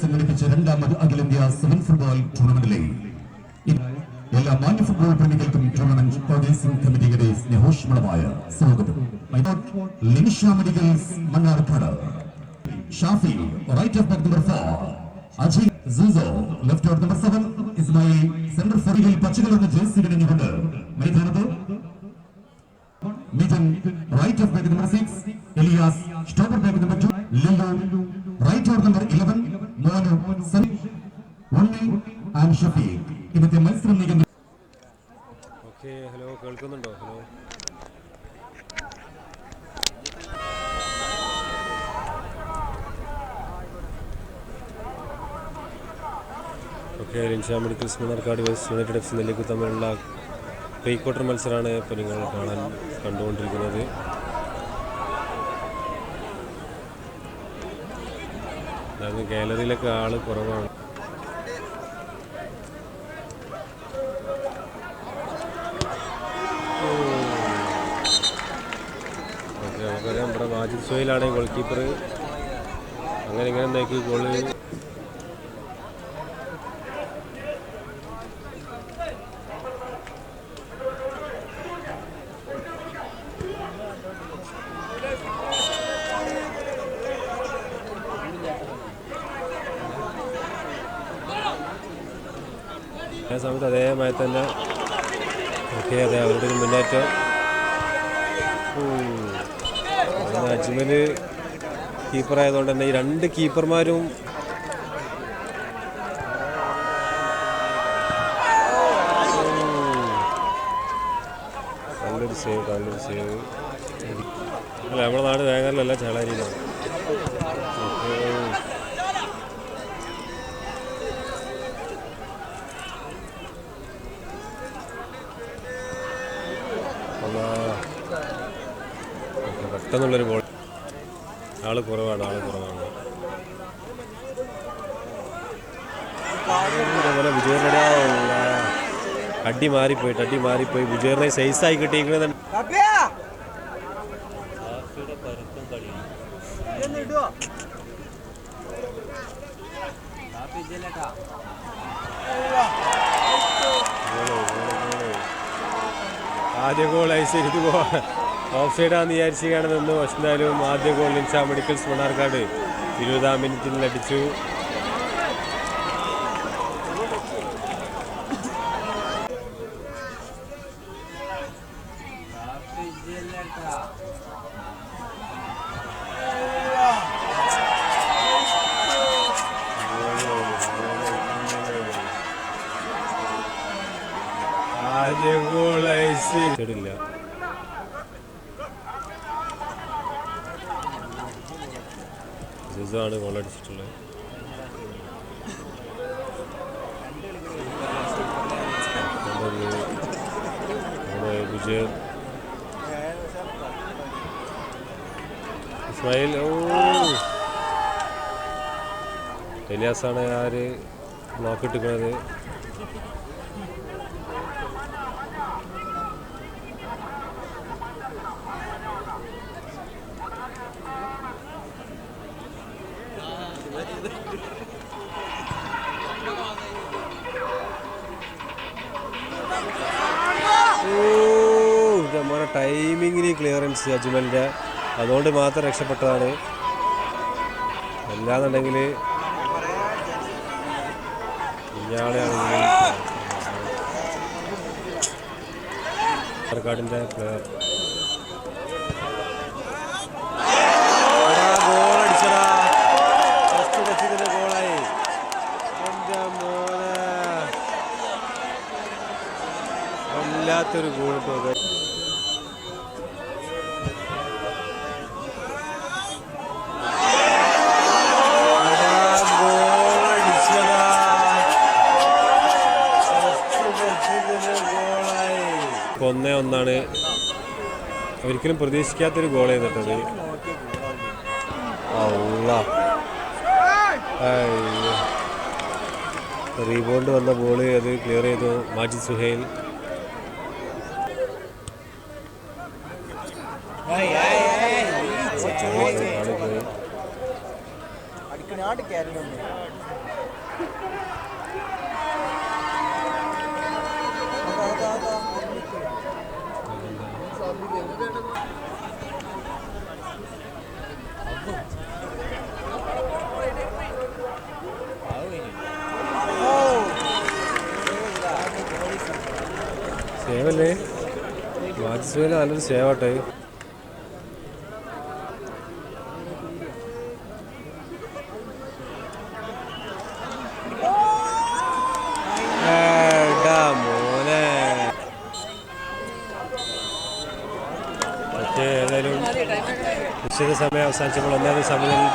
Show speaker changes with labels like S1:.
S1: സംഘടിപ്പിച്ച രണ്ടാമത് അഖിലേന്ത്യാ സെവൻ ഫുട്ബോൾ ടൂർണമെന്റിലെ എല്ലാ മാന്യ ഫുട്ബോൾ പ്രേമികൾക്കും ടൂർണമെന്റ് ഓർഗനൈസിംഗ് കമ്മിറ്റിയുടെ സ്നേഹോഷ്മളമായ സ്വാഗതം. Linisha medicals Mannarkkad. Shafi right off back number four Ajay Suso left out number seven Ismail centre ഫോറിയിൽ പച്ചകളെന്ന ജേഴ്സി കിടഞ്ഞുകൊണ്ട് മൈതാനത്ത് Mithun right off back number six Elias stopper back number two Lillu right out number eleven Monu Sunny Unni and Shafi. ഇന്നത്തെ മത്സരം നീക്കുന്ന
S2: hello കേൾക്കുന്നുണ്ടോ? Hello. Okay Linsha medical Mannarkkad West United F C pre quarter മത്സരമാണ് ഇപ്പോൾ നിങ്ങൾ കാണാൻ കണ്ടുകൊണ്ടിരിക്കുന്നത്. അതായത് ഗാലറിയിലൊക്കെ ആൾ കുറവാണ്. നമുക്കറിയാം നമ്മുടെ മാജിദ് സോയിലാണ് ഗോൾ കീപ്പർ അങ്ങനെ ഇങ്ങനെ നോക്കി ഗോൾ സമയത്ത് അതേമായി തന്നെ ഓക്കെ അതെ അവരുടെ ഒരു മുന്നേറ്റം. അജ്മൽ കീപ്പർ ആയതുകൊണ്ട് തന്നെ ഈ രണ്ട് കീപ്പർമാരും. നല്ലൊരു സേവ് നല്ലൊരു സേവ് അല്ല നമ്മുടെ നാട് വേഗത്തിലല്ല ചേളാരിയിലാണ്. അല്ലാ. ഓക്കേ, പെട്ടെന്നുള്ളൊരു ബോൾ ആൾ കുറവാണ് ആൾ കുറവാണ്. അതുപോലെ വിജയനട അടി മാറിപ്പോയിട്ട് അടി മാറിപ്പോയി. വിജയനെ സൈസായി കിട്ടിയിരിക്കുന്നത് ആദ്യ ഗോൾ ഐശ്വര്യ ഗോൾ ഓഫ് സൈഡാന്ന് വിചാരിച്ചാണ് നിന്ന്. പക്ഷെ ആദ്യ ഗോൾ നിൻഷാ മെഡിക്കൽസ് മണ്ണാർക്കാട് ഇരുപതാം മിനിറ്റിൽ അടിച്ചു. ആദ്യ ഗോൾ ഐശ്വര്യ സിസോ ആണ് ഗോൾ അടിച്ചിട്ടുള്ളത്. നമ്മുടെ വിജയൻ ഇസ്മായിൽ ഓ. ആര് ബ്ലോക്ക് ഇട്ടിരിക്കുന്നത്. ക്ലിയറൻസ് അജ്മലിന്റെ. അതുകൊണ്ട് മാത്രം രക്ഷപ്പെട്ടതാണ്. അല്ലാന്നുണ്ടെങ്കിൽ ഇയാളെയാണെങ്കിൽ പാലക്കാടിന്റെ പ്ലെയർ വല്ലാത്തൊരു ഗോൾ ഒരിക്കലും പ്രതീക്ഷിക്കാത്തൊരു ഗോൾ ചെയ്തിട്ടത്. റീബോണ്ട് വന്ന ബോൾ അത് ക്ലിയർ ചെയ്തു. മാജിദ് സുഹൈൽ.
S3: അടിക്കണാട് കയറുന്നുണ്ട്
S2: സേവല്ലേ? മാജിസ്വേല നല്ലൊരു സേവാട്ടെ നിശ്ചിത സമയം അവസാനിച്ചപ്പോൾ ഒന്നാമത് സമനിലയിൽ